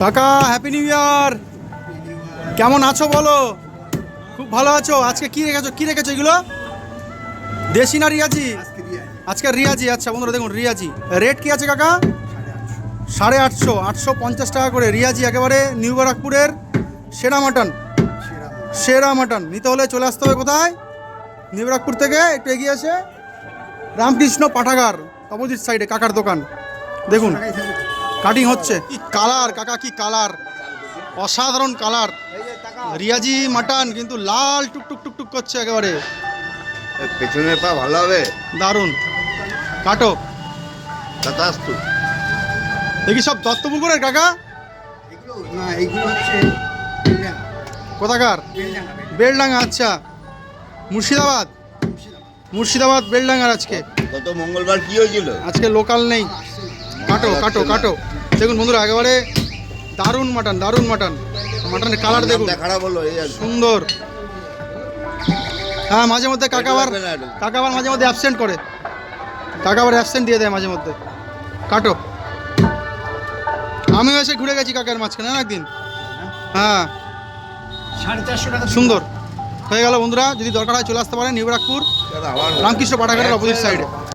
কাকা happy new year কেমন আছো বলো? খুব ভালো আছো? আজকে কি রেখেছো? কি রেখেছো এগুলো? দেশি না রিয়াজি? আজকে রিয়াজি। আচ্ছা বন্ধুরা দেখুন রিয়াজি। রেট কি আছে কাকা? সাড়ে আটশো। আটশো পঞ্চাশ টাকা করে রিয়াজি একেবারে নিউ বারাকপুরের সেরা মাটন সেরা মাটন নিতে হলে চলে আসতে হবে কোথায়? নিউ বারাকপুর থেকে একটু এগিয়ে এসে রামকৃষ্ণ পাঠাগার অপোজিট সাইডে কাকার দোকান। দেখুন। কাটিং হচ্ছে। কি কালার কাকা কি কালার অসাধারণ কালার রিয়াজি মাটান কিন্তু লাল টুক টুক টুক টুক করছে একেবারে। পেছনের পা ভালো হবে? দারুণ। কাটো। তাতাস্তু দেখি সব দত্তপুকুরের কাকা। না এইগুলো হচ্ছে কোথাকার? বেলডাঙ্গা আচ্ছা। মুর্শিদাবাদ। মুর্শিদাবাদ বেলডাঙ্গার আজকে। গত মঙ্গলবার কি হয়েছিল? আজকে লোকাল নেই। কাটো কাটো কাটো। দেখুন বন্ধুরা একেবারে দারুণ মাটন দারুণ মাটন। মাটনের কালার দেখুন। সুন্দর। হ্যাঁ মাঝে মধ্যে কাকা আবার লাগবে না একটু। কাকা আবার মাঝে মধ্যে অ্যাবসেন্ট করে। কাকা আবার অ্যাবসেন্ট দিয়ে দেয় মাঝে মধ্যে। কাটো। আমিও এসে ঘুরে গেছি কাকার মাঝখানে না একদিন? হ্যাঁ। সাড়ে চারশো টাকা সুন্দর। হয়ে গেল বন্ধুরা যদি দরকার হয় চলে আসতে পারেন নিউ রামকৃষ্ণ পাঠাগারের অপোজিট সাইডে